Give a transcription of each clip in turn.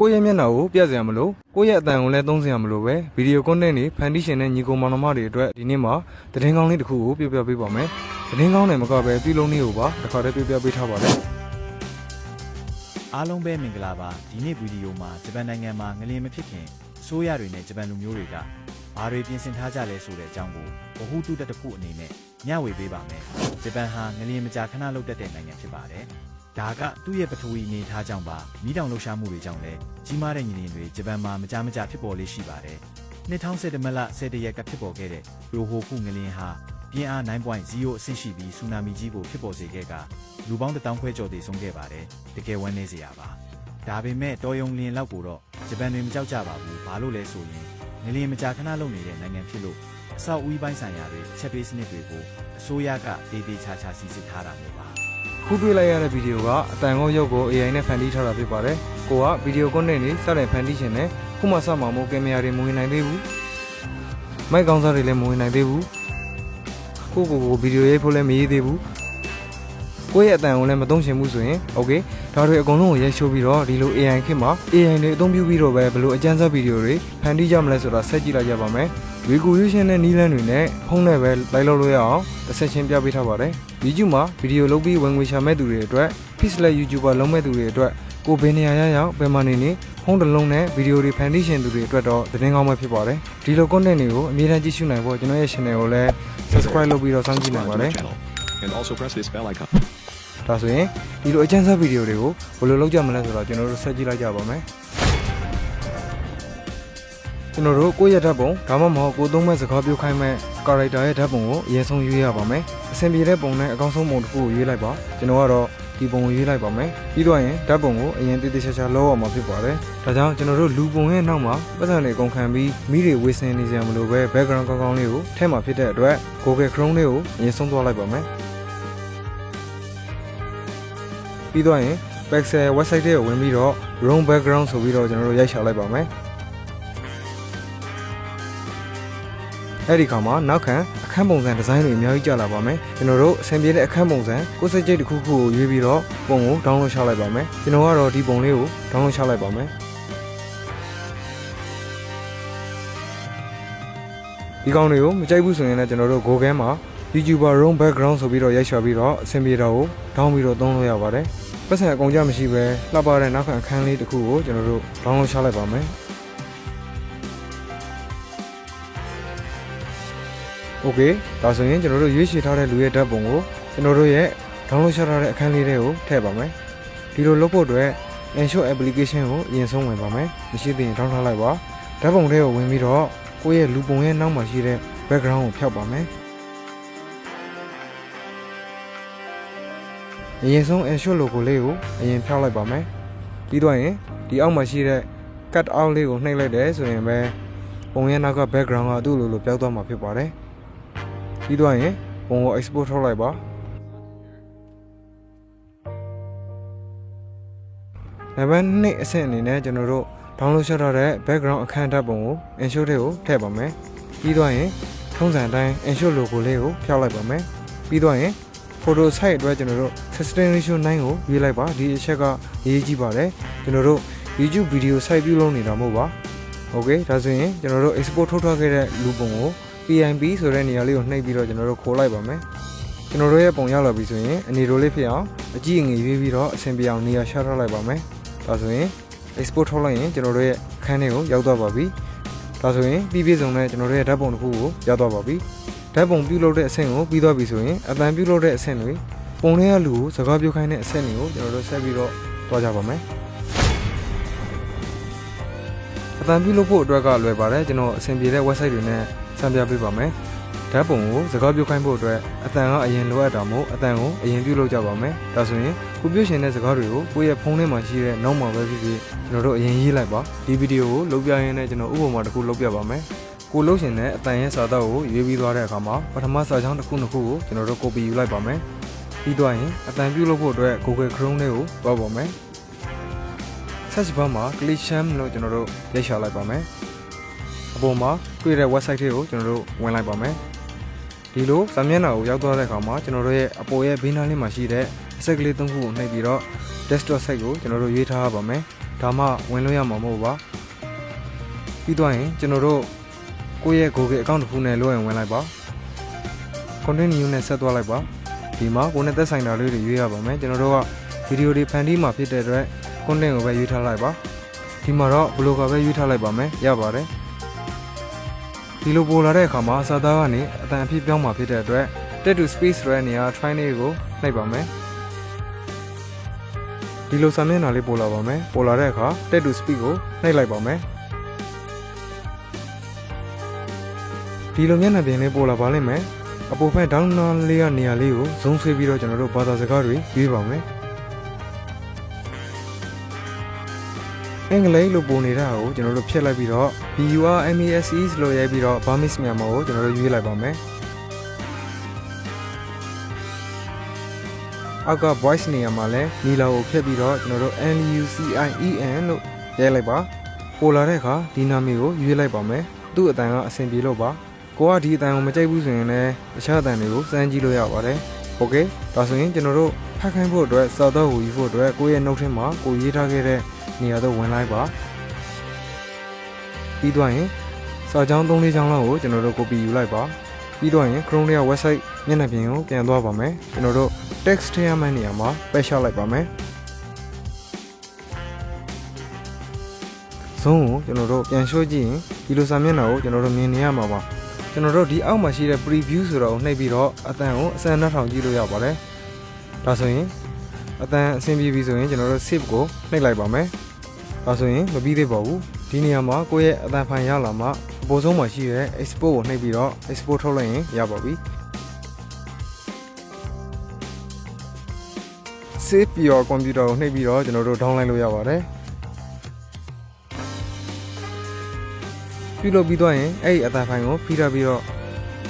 ကိုယ့်ရဲ့မျက်နှာကိုပြတ်စရာမလိုကိုယ့်ရဲ့အတန်ကိုလည်းသုံးစရာမလိုပဲဗီဒီယိုကွန်တက်တွေဖန်တီးရှင်တဲ့ညီကောင်မောင်နှမတွေအတွက်ဒီနေ့မှာသတင်းကောင်းလေးတစ်ခုကိုပြပြပေးပါမယ်သတင်းကောင်းတယ်မကပဲပြည်လုံးလေးကိုပါတစ်ခါတည်းပြပြပေးထားပါတယ်အားလုံးပဲမင်္ဂလာပါဒီနေ့ဗီဒီယိုမှာဂျပန်နိုင်ငံမှာငလျင်မဖြစ်ခင်ဆိုးရတွေနဲ့ဂျပန်လူမျိုးတွေကဘာတွေပြင်ဆင်ထားကြလဲဆိုတဲ့အကြောင်းကိုဗဟုတုတတစ်ခုအနေနဲ့မျှဝေပေးပါမယ်ဂျပန်ဟာငလျင်မကြာခဏလှုပ်တတ်တဲ့နိုင်ငံဖြစ်ပါတယ် ဒါကသူ့ရဲ့ပထဝီအနေအထားကြောင့်ပါမိတောင်လှုပ်ရှားမှုတွေကြောင့်လည်းကြီးမားတဲ့ငလျင်တွေဂျပန်မှာမကြာမကြာဖြစ်ပေါ်လေးရှိပါတယ်2017မလ17ရက်ကဖြစ်ပေါ်ခဲ့တဲ့ရိုဟိုခုငလျင်ဟာပြင်းအား9.0အဆင့်ရှိပြီးဆူနာမီကြီးကိုဖြစ်ပေါ်စေခဲ့ကလူပေါင်းတစ်တောင်းခွဲကျော်တည်ဆုံးခဲ့ပါတယ်တကယ်ဝမ်းနည်းစရာပါဒါပေမဲ့တော်ယုံလင်းလောက်ကိုတော့ဂျပန်တွေမကြောက်ကြပါဘူးဘာလို့လဲဆိုရင်ငလျင်မကြာခဏလုပ်နေတဲ့နိုင်ငံဖြစ်လို့အဆောက်အဦပိုင်းဆိုင်ရာတွေချက်ပေးစနစ်တွေကိုအစိုးရကဒေဒေချာချာစီစစ်ထားတာမျိုးပါ ခုပေးလိုက်ရတဲ့ဗီဒီယိုကအတန်ကောရုပ်ကို AI နဲ့ဖန်တီးထားတာဖြစ်ပါတယ်။ကိုကဗီဒီယိုကွန်နဲ့နေစတဲ့ဖန်တီးရှင်နဲ့ခုမှစမှာမို့ကင်မရာတွေမဝင်နိုင်သေးဘူး။မိုက်ကောင်းစားတွေလည်းမဝင်နိုင်သေးဘူး။ကိုကိုကိုဗီဒီယိုရိုက်ဖို့လည်းမရသေးဘူး။ကိုရဲ့အတန်ကိုလည်းမသုံးချင်ဘူးဆိုရင် okay ဒါတွေအကုန်လုံးကိုရိုက်ရှိုးပြီးတော့ဒီလို AI ခင်မှာ AI တွေအသုံးပြုပြီးတော့ပဲဘယ်လိုအကျဉ်းစားဗီဒီယိုတွေဖန်တီးကြမလဲဆိုတာဆက်ကြည့်လိုက်ရပါမယ်။ Recreation နဲ့နီးလန်းတွေနဲ့ဖုန်းနဲ့ပဲလိုက်လုပ်လို့ရအောင်တစ်ဆက်ချင်းပြပေးထားပါတယ် YouTube မှာဗီဒီယိုလုပ်ပြီးဝင်ငွေရှာမဲ့သူတွေအတွက် Pixel YouTuber လုံးမဲ့သူတွေအတွက်ကိုဘယ်နေရာရရောက်ဘယ်မှာနေနေဖုန်းတစ်လုံးနဲ့ဗီဒီယိုတွေဖန်တီးရှင်သူတွေအတွက်တော့သတင်းကောင်းပဲဖြစ်ပါတယ်ဒီလို content တွေကိုအမြဲတမ်းကြည့်ရှုနိုင်ဖို့ကျွန်တော်ရဲ့ channel ကိုလည်း subscribe လုပ်ပြီးတော့စောင့်ကြည့်နိုင်ပါတယ် channel. And also press this bell icon. ဒါဆိုရင်ဒီလိုအကျန်းစားဗီဒီယိုတွေကိုဘယ်လိုလုပ်ကြမလဲဆိုတော့ကျွန်တော်တို့ဆက်ကြည့်လိုက်ကြပါမယ် ကျွန်တော်တို့ကိုယ့်ရဲ့ဓာတ်ပုံဒါမှမဟုတ်ကိုယ်သုံးမဲ့စကားပြောခိုင်းမဲ့ character ရဲ့ဓာတ်ပုံကိုအရင်ဆုံးရွေးရပါမယ်အဆင်ပြေတဲ့ပုံနဲ့အကောင်းဆုံးပုံတစ်ခုကိုရွေးလိုက်ပါကျွန်တော်ကတော့ဒီပုံကိုရွေးလိုက်ပါမယ်ပြီးတော့ရင်ဓာတ်ပုံကိုအရင်တည်တည်ချာချာလောက်အောင်မှာဖြစ်ပါတယ်ဒါကြောင့်ကျွန်တော်တို့လူပုံရဲ့နောက်မှာပတ်စံတွေအကုန်ခံပြီးမိတွေဝေစင်နေစရာမလိုပဲ background ကောင်းကောင်းလေးကိုထည့်မှာဖြစ်တဲ့အတွက် Google Chrome လေးကိုအရင်ဆုံးသွားလိုက်ပါမယ်ပြီးတော့ရင် Pixel website ထဲကိုဝင်ပြီးတော့ room background ဆိုပြီးတော့ကျွန်တော်တို့ရိုက်ရှာလိုက်ပါမယ် အဲ့ဒီခါမှာနောက်ခံအခန်းပုံစံဒီဇိုင်းတွေအများကြီးကြာလာပါမယ်ကျွန်တော်တို့အဆင်ပြေတဲ့အခန်းပုံစံကိုယ်စိတ်ကြိတ်တစ်ခုခုကိုရွေးပြီးတော့ပုံကို download ချလိုက်ပါမယ်ကျွန်တော်ကတော့ဒီပုံလေးကို download ချလိုက်ပါမယ်ဒီကောင်တွေကိုမကြိုက်ဘူးဆိုရင်လည်းကျွန်တော်တို့ Google မှာ YouTuber room background ဆိုပြီးတော့ရိုက်ရှာပြီးတော့အဆင်ပြေတော့ကို down ပြီးတော့သုံးလို့ရပါတယ်ပတ်စံအကုန်ကြမရှိပဲလှပတဲ့နောက်ခံအခန်းလေးတစ်ခုကိုကျွန်တော်တို့ download ချလိုက်ပါမယ် ။ Okay ဒါဆိုရင်ကျွန်တော်တို့ရွေးချယ်ထားတဲ့လူရဲ့ဓာတ်ပုံကိုကျွန်တော်တို့ရဲ့ download ချထားတဲ့အခန်းလေးတွေကိုထည့်ပါမယ်။ဒီလိုလုပ်ဖို့အတွက် Ensure application ကိုအရင်ဆုံးဝင်ပါမယ်။မရှိသေးရင် download ထားလိုက်ပါ။ဓာတ်ပုံတွေကိုဝင်ပြီးတော့ကိုယ့်ရဲ့လူပုံရဲ့နောက်မှာရှိတဲ့ background ကိုဖျောက်ပါမယ်။အရင်ဆုံး ensure logo လေးကိုအရင်ဖြောက်လိုက်ပါမယ်ပြီးတော့ရင်ဒီအောက်မှာရှိတဲ့ cut out လေးကိုနှိပ်လိုက်တယ်ဆိုရင်ပဲပုံရဲ့နောက်က background ကသူ့လိုလိုပြောက်သွားမှာဖြစ်ပါတယ် ပြီးတော့ရင်ပုံကို export ထုတ်လိုက်ပါနံပါတ်2အဆင့်အနေနဲ့ကျွန်တော်တို့ download ရှော့ထားတဲ့ background အခန်းဓာတ်ပုံကို ensure လေးကိုထည့်ပါမယ်ပြီးတော့ရင်ထုံးစံအတိုင်း ensure logo လေးကိုဖျောက်လိုက်ပါမယ်ပြီးတော့ရင် photo site အတွက်ကျွန်တော်တို့ sustain ratio 9ကိုရွေးလိုက်ပါဒီအချက်ကအရေးကြီးပါတယ်ကျွန်တော်တို့ YouTube video site ပြုလုပ်နေတာမဟုတ်ပါ okay ဒါဆိုရင်ကျွန်တော်တို့ export ထုတ်ထားခဲ့တဲ့လူပုံကို PNB ဆိုတဲ့နေရာလေးကိုနှိပ်ပြီးတော့ကျွန်တော်တို့ခိုးလိုက်ပါမယ်ကျွန်တော်တို့ရဲ့ပုံရောက်လာပြီဆိုရင်အနေရိုးလေးဖြစ်အောင်အကြည့်အငယ်ရွေးပြီးတော့အဆင်ပြေအောင်နေရာချထားလိုက်ပါမယ်ဒါဆိုရင် export ထုတ်လိုက်ရင်ကျွန်တော်တို့ရဲ့အခန်းထဲကိုရောက်သွားပါပြီဒါဆိုရင်ပြီးပြည့်စုံတဲ့ကျွန်တော်တို့ရဲ့ဓာတ်ပုံတစ်ခုကိုရောက်သွားပါပြီဓာတ်ပုံပြုလုပ်တဲ့အဆင့်ကိုပြီးသွားပြီဆိုရင်အတန်ပြုလုပ်တဲ့အဆင့်တွေပုံထဲကလူကိုစကားပြောခိုင်းတဲ့အဆင့်တွေကိုကျွန်တော်တို့ဆက်ပြီးတော့တွားကြပါမယ် အတန်ပြုလုပ်ဖို့အတွက်ကလွယ်ပါတယ်ကျွန်တော်အဆင်ပြေတဲ့ website တွေနဲ့စမ်းပြပေးပါမယ်ဓာတ်ပုံကိုစကားပြောခိုင်းဖို့အတွက်အတန်ကအရင်လိုအပ်တာမို့အတန်ကိုအရင်ပြုလုပ်ကြပါမယ်ဒါဆိုရင်ကိုပြောရှင်တဲ့စကားတွေကိုကိုယ့်ရဲ့ဖုန်းထဲမှာရှိတဲ့နောက်မှာပဲဖြစ်ဖြစ်ကျွန်တော်တို့အရင်ရေးလိုက်ပါဒီဗီဒီယိုကိုလုပ်ပြရင်းနဲ့ကျွန်တော်ဥပမာတစ်ခုလုပ်ပြပါမယ်ကိုလှုပ်ရှင်တဲ့အတန်ရဲ့စာတော့ကိုရွေးပြီးသွားတဲ့အခါမှာပထမစာချောင်းတစ်ခုနှစ်ခုကိုကျွန်တော်တို့ copy ယူလိုက်ပါမယ်။ပြီးတော့ရင်အတန်ပြုလုပ်ဖို့အတွက် Google Chrome လေးကိုတွားပါမယ်။ search bar မှာ Glitcham လို့ကျွန်တော်တို့ရိုက်ရှာလိုက်ပါမယ်။အပေါ်မှာတွေ့တဲ့ website တွေကိုကျွန်တော်တို့ဝင်လိုက်ပါမယ်။ဒီလိုစာမျက်နှာကိုရောက်သွားတဲ့အခါမှာကျွန်တော်တို့ရဲ့အပေါ်ရဲ့ဘေးနားလေးမှာရှိတဲ့အဆက်ကလေးသုံးခုကိုနှိပ်ပြီးတော့ desktop site ကိုကျွန်တော်တို့ရွေးထားရပါမယ်။ဒါမှဝင်လို့ရမှာမဟုတ်ပါပြီးတော့ရင်ကျွန်တော်တို့ကိုယ့်ရဲ့ Google account တစ်ခုနဲ့လွှဲရင်ဝင်လိုက်ပါ continue နဲ့ဆက်သွားလိုက်ပါဒီမှာကိုယ်နဲ့သက်ဆိုင်တာလေးတွေရွေးရပါမယ်ကျွန်တော်တို့ကဗီဒီယိုတွေဖန်တီးမှာဖြစ်တဲ့အတွက် content ကိုပဲရွေးထားလိုက်ပါဒီမှာတော့ blogger ပဲရွေးထားလိုက်ပါမယ်ရပါတယ်ဒီလိုပို့လာတဲ့အခါမှာစာသားကနေအတန်အဖြစ်ပြောင်းမှာဖြစ်တဲ့အတွက် text to speech ဆိုတဲ့နေရာ try လေးကိုနှိပ်ပါမယ်ဒီလိုစာမျက်နှာလေးပို့လာပါမယ်ပို့လာတဲ့အခါ text to speech ကိုနှိပ်လိုက်ပါမယ်ဒီလိုမျက်နှာပြင်လေးပို့လာပါလိမ့်မယ်အပေါ်ဖက် down လေးကနေရာလေးကို zoom ဆွဲပြီးတော့ကျွန်တော်တို့ဘာသာစကားတွေရွေးပါမယ် အင်္ဂလိပ်လို့ပုံနေတာကိုကျွန်တော်တို့ဖြတ်လိုက်ပြီးတော့ BUR MESE လို့ရိုက်ပြီးတော့ Burmese မြန်မာကိုကျွန်တော်တို့ရွေးလိုက်ပါမယ်အောက်က voice နေရာမှာလဲနီလာကိုဖြတ်ပြီးတော့ကျွန်တော်တို့ LUCIEN လို့ရိုက်လိုက်ပါပို့လာတဲ့အခါဒီနာမည်ကိုရွေးလိုက်ပါမယ်သူ့အတန်ကအဆင်ပြေလို့ပါကိုကဒီအတန်ကိုမကြိုက်ဘူးဆိုရင်လည်းတခြားအတန်တွေကိုစမ်းကြည့်လို့ရပါတယ်โอเคဒါဆိုရင်ကျွန်တော်တို့ဖတ်ခိုင်းဖို့အတွက်စာတော့ကိုယူဖို့အတွက်ကိုယ့်ရဲ့ note ထဲမှာကိုရေးထားခဲ့တဲ့ နေရာတော့ဝင်လိုက်ပါပြီးတော့ရင်စာကြောင်း3-4ကြောင်းလောက်ကိုကျွန်တော်တို့ copy ယူလိုက်ပါပြီးတော့ရင် Chrome ရဲ့ website မျက်နှာပြင်ကိုပြန်သွားပါမယ်ကျွန်တော်တို့ text ထဲမှာနေရာမှာပယ်ရှောက်လိုက်ပါမယ်ဇုံးကိုကျွန်တော်တို့ပြန်ရှင်းကြည့်ရင်ဒီလိုစာမျက်နှာကိုကျွန်တော်တို့မြင်နေရမှာပါကျွန်တော်တို့ဒီအောက်မှာရှိတဲ့ preview ဆိုတော့ကိုနှိပ်ပြီးတော့အတန်ကိုအစမ်းနှထောင်ကြည့်လို့ရပါတယ်ဒါဆိုရင်အတန်အဆင်ပြေပြီဆိုရင်ကျွန်တော်တို့ save ကိုနှိပ်လိုက်ပါမယ် ဒါဆိုရင်မပြီးသေးပါဘူးဒီနေရာမှာကိုယ့်ရဲ့အတန်ဖိုင်ရလာမှအပေါ်ဆုံးမှာရှိတဲ့ export ကိုနှိပ်ပြီးတော့ export ထုတ်လိုက်ရင်ရပါပြီ save your computer ကိုနှိပ်ပြီးတော့ကျွန်တော်တို့ download လုပ်ရပါတယ်ပြုလုပ်ပြီးတော့ရင်အဲ့ဒီအတန်ဖိုင်ကိုဖိထားပြီးတော့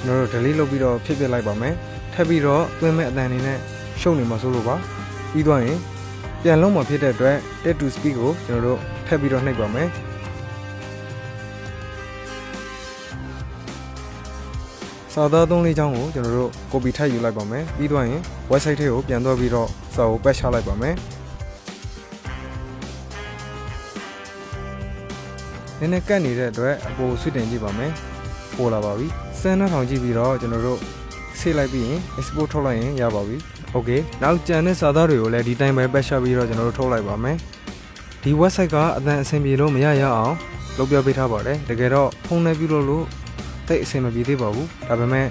ကျွန်တော်တို့ delete လုပ်ပြီးတော့ဖြည့်ပြလိုက်ပါမယ်ထပ်ပြီးတော့တွင်းမဲ့အတန်နေနဲ့ရှုပ်နေမှာဆိုလို့ပါပြီးတော့ရင် ပြန်လုံးမှာဖြစ်တဲ့အတွက် text to speak ကိုကျွန်တော်တို့ထပ်ပြီးတော့နှိပ်ပါမယ်စာသားသုံးလေးချောင်းကိုကျွန်တော်တို့ copy ထပ်ယူလိုက်ပါမယ်ပြီးတော့ရင် website ထဲကိုပြန်သွားပြီးတော့စာကိုပတ်ချလိုက်ပါမယ်နည်းနည်းကတ်နေတဲ့အတွက်အပေါ်ဆွတင်ကြည့်ပါမယ်ပေါ်လာပါပြီစမ်းနှထောင်ကြည့်ပြီးတော့ကျွန်တော်တို့ဆေးလိုက်ပြီးရင် export ထုတ်လိုက်ရင်ရပါပြီ โอเคနောက်ကြံတဲ့စာသားတွေကိုလည်းဒီတိုင်းပဲပတ်ချပြီးတော့ကျွန်တော်တို့ထုတ်လိုက်ပါမယ်ဒီ website ကအတန်အဆင်ပြေလို့မရရအောင်လုပ်ပြပေးထားပါတယ်တကယ်တော့ဖုန်းနဲ့ပြုလုပ်လို့တိတ်အဆင်မပြေသေးပါဘူးဒါပေမဲ့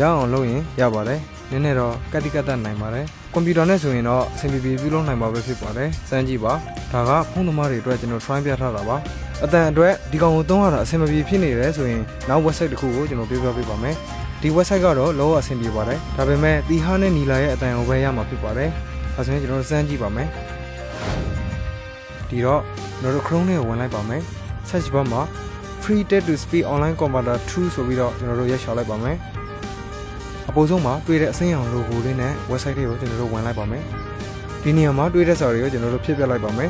ရအောင်လုပ်ရင်ရပါတယ်နည်းနည်းတော့ကတိကတ်တတ်နိုင်ပါတယ်ကွန်ပျူတာနဲ့ဆိုရင်တော့အဆင်ပြေပြေပြုလုပ်နိုင်မှာပဲဖြစ်ပါတယ်စမ်းကြည့်ပါဒါကဖုန်းသမားတွေအတွက်ကျွန်တော် try ပြထားတာပါအတန်အတွက်ဒီကောင်ကိုသုံးရတာအဆင်မပြေဖြစ်နေတယ်ဆိုရင်နောက် website တစ်ခုကိုကျွန်တော်ပြောပြပေးပါမယ် ဒီ website ကတော့လောအဆင်ပြေပါတယ်ဒါပေမဲ့တီဟာနဲ့နီလာရဲ့အတန်ကိုပဲရမှာဖြစ်ပါတယ်ဒါဆိုရင်ကျွန်တော်စမ်းကြည့်ပါမယ်ဒီတော့ကျွန်တော်တို့ Chrome နဲ့ဝင်လိုက်ပါမယ် search bar မှာ free text to speak online commander 2ဆိုပြီးတော့ကျွန်တော်တို့ရက်ရှာလိုက်ပါမယ်အပေါ်ဆုံးမှာတွေ့တဲ့အစိမ်းရောင် logo လေးနဲ့ website တွေကိုကျွန်တော်တို့ဝင်လိုက်ပါမယ်ဒီနေရာမှာတွေ့တဲ့စာတွေကိုကျွန်တော်တို့ဖြည့်ပြလိုက်ပါမယ်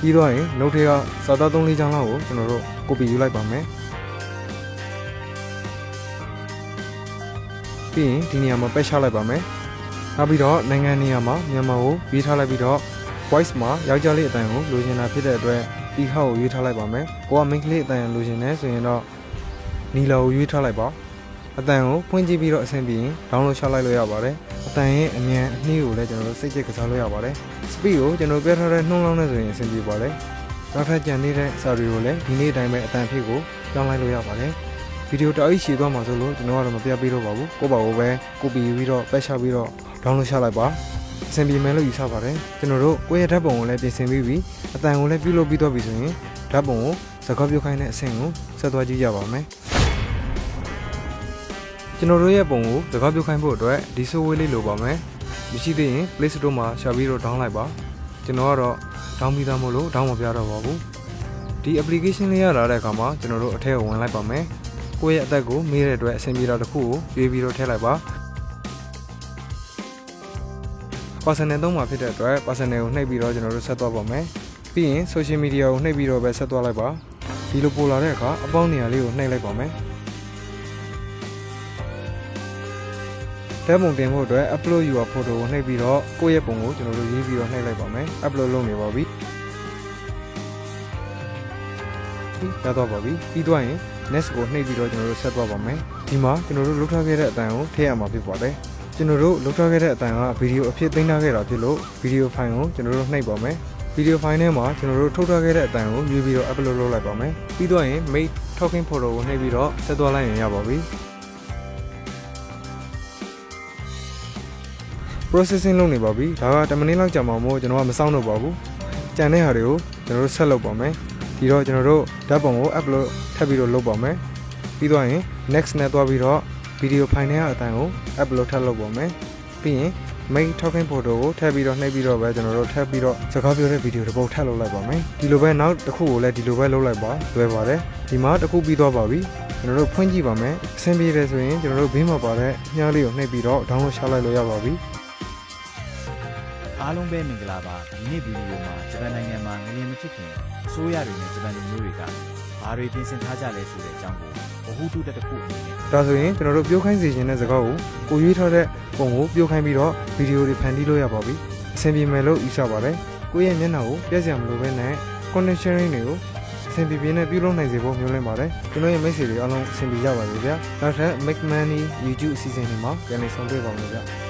ပြီးတော့ရင် note ထဲကစာသား3 4ချောင်းလောက်ကိုကျွန်တော်တို့ copy ယူလိုက်ပါမယ်ပြီးရင်ဒီနေရာမှာပက်ချလိုက်ပါမယ်နောက်ပြီးတော့နိုင်ငံနေရာမှာမြန်မာကိုရေးထားလိုက်ပြီးတော့ voice မှာယောက်ျားလေးအတန်ကိုလိုချင်တာဖြစ်တဲ့အတွက်ဒီဟောက်ကိုရွေးထားလိုက်ပါမယ်။ကိုက main ကလေးအတန်လိုချင်တယ်ဆိုရင်တော့နီလာကိုရွေးထားလိုက်ပါ။အတန်ကိုဖွင့်ကြည့်ပြီးတော့အဆင်ပြေရင် download ချလိုက်လို့ရပါတယ်။အတန်ရဲ့အမြန်အနှီးကိုလည်းကျွန်တော်တို့စိတ်ကြိတ်ကစားလို့ရပါတယ်။ speed ကိုကျွန်တော်ပြောထားတဲ့နှုန်းလောက်နဲ့ဆိုရင်အဆင်ပြေပါတယ်။ နောက်ထပ်ကြံနေတဲ့စာတွေကိုလည်းဒီနေ့အတိုင်းပဲအတန်ဖြစ်ကိုပြောင်းလိုက်လို့ရပါတယ်။ဗီဒီယိုတအားကြီးရှည်သွားမှာဆိုလို့ကျွန်တော်ကတော့မပြပေးတော့ပါဘူး။ကိုယ့်ဘာကိုပဲ copy ယူပြီးတော့ပတ်ချပြီးတော့ download ချလိုက်ပါ။အဆင်ပြေမယ်လို့ယူဆပါတယ်ကျွန်တော်တို့ကိုယ့်ရဲ့ဓာတ်ပုံကိုလည်းပြင်ဆင်ပြီးပြီအတန်ကိုလည်းပြုလုပ်ပြီးတော့ပြီဆိုရင်ဓာတ်ပုံကိုစကားပြောခိုင်းတဲ့အဆင့်ကိုဆက်သွားကြည့်ကြပါမယ်ကျွန်တော်တို့ရဲ့ပုံကိုစကားပြောခိုင်းဖို့အတွက်ဒီ software လေးလိုပါမယ်မရှိသေးရင် Play Store မှာရှာပြီးတော့ download လိုက်ပါကျွန်တော်ကတော့ down ပြီးသားမို့လို့ down မပြတော့ပါဘူးဒီ application လေးရလာတဲ့အခါမှာကျွန်တော်တို့အထက်ကိုဝင်လိုက်ပါမယ်ကိုယ့်ရဲ့အသက်ကိုမေးတဲ့အတွက်အဆင်ပြေတာတစ်ခုကိုရွေးပြီးတော့ထည့်လိုက်ပါ personal သုံးမှာဖြစ်တဲ့အတွက် personal ကိုနှိပ်ပြီးတော့ကျွန်တော်တို့ဆက်သွားပါမယ်ပြီးရင် social media ကိုနှိပ်ပြီးတော့ပဲဆက်သွားလိုက်ပါဒီလိုပို့လာတဲ့အခါအပေါင်းနေရာလေးကိုနှိပ်လိုက်ပါမယ် ဓာတ်ပုံတင်ဖို့အတွက် upload your photo ကိုနှိပ်ပြီးတော့ကိုယ့်ရဲ့ပုံကိုကျွန်တော်တို့ရေးပြီးတော့နှိပ်လိုက်ပါမယ် upload လုပ်နေပါပြီရတော့ပါပြီပြီးသွားရင် next ကိုနှိပ်ပြီးတော့ကျွန်တော်တို့ဆက်သွားပါမယ်ဒီမှာကျွန်တော်တို့လုပ်ထားခဲ့တဲ့အတန်ကိုထည့်ရမှာဖြစ်ပါတယ်ကျွန်တော်တို့လုပ်ထားခဲ့တဲ့အတန်ကဗီဒီယိုအဖြစ်သိမ်းထားခဲ့တာဖြစ်လို့ဗီဒီယိုဖိုင်ကိုကျွန်တော်တို့နှိပ်ပါမယ်ဗီဒီယိုဖိုင်ထဲမှာကျွန်တော်တို့ထုတ်ထားခဲ့တဲ့အတန်ကိုယူပြီးတော့ upload လုပ်လိုက်ပါမယ်ပြီးတော့ရင် make talking photo ကိုနှိပ်ပြီးတော့ဆက်သွားလိုက်ရင်ရပါပြီ processing လုပ်နေပါပြီဒါက10မိနစ်လောက်ကြာမှာမို့ကျွန်တော်ကမစောင့်တော့ပါဘူးကြံတဲ့ဟာတွေကိုကျွန်တော်တို့ဆက်လုပ်ပါမယ်ဒီတော့ကျွန်တော်တို့ဓာတ်ပုံကို upload ထပ်ပြီးတော့လုပ်ပါမယ်ပြီးတော့ရင် next နဲ့သွားပြီးတော့ video file နဲ့အတန်ကို upload ထပ်လုပ်ပါမယ်ပြီးရင် make talking photo ကိုထပ်ပြီးတော့နှိပ်ပြီးတော့ပဲကျွန်တော်တို့ထပ်ပြီးတော့စကားပြောတဲ့ဗီဒီယိုတစ်ပုဒ်ထပ်လုပ်လိုက်ပါမယ်ဒီလိုပဲနောက်တစ်ခုကိုလည်းဒီလိုပဲလုပ်လိုက်ပါလွယ်ပါတယ်ဒီမှာတစ်ခုပြီးသွားပါပြီကျွန်တော်တို့ဖွင့်ကြည့်ပါမယ်အဆင်ပြေတယ်ဆိုရင်ကျွန်တော်တို့ဘေးမှာပါတဲ့ညှားလေးကိုနှိပ်ပြီးတော့ download ချလိုက်လို့ရပါပြီ အားလုံးပဲမင်္ဂလာပါဒီနေ့ဗီဒီယိုမှာဂျပန်နိုင်ငံမှာငလျင်မဖြစ်ခင်အစိုးရတွေနဲ့ဂျပန်လူမျိုးတွေကဘာတွေပြင်ဆင်ထားကြလဲဆိုတဲ့အကြောင်းကိုဗဟုတုတတစ်ခုအနေနဲ့ဒါဆိုရင်ကျွန်တော်တို့ပြုတ်ခိုင်းစီခြင်းတဲ့စကားကိုကိုရွေးထားတဲ့ပုံကိုပြုတ်ခိုင်းပြီးတော့ဗီဒီယိုတွေဖန်တီးလို့ရပါပြီအဆင်ပြေမယ်လို့ယူဆပါတယ်ကိုယ့်ရဲ့မျက်နှာကိုပြည့်စရာမလိုဘဲနဲ့ content sharing တွေကိုအဆင်ပြေပြေနဲ့ပြုလုပ်နိုင်စေဖို့မျိုးလင်းပါတယ်ကျွန်တော်ရဲ့မိတ်ဆွေတွေအားလုံးအဆင်ပြေကြပါစေဗျာနောက်ထပ် make money YouTube အစီအစဉ်တွေမှာပြန်လည်ဆောင်တွေ့ပါမယ်ဗျာ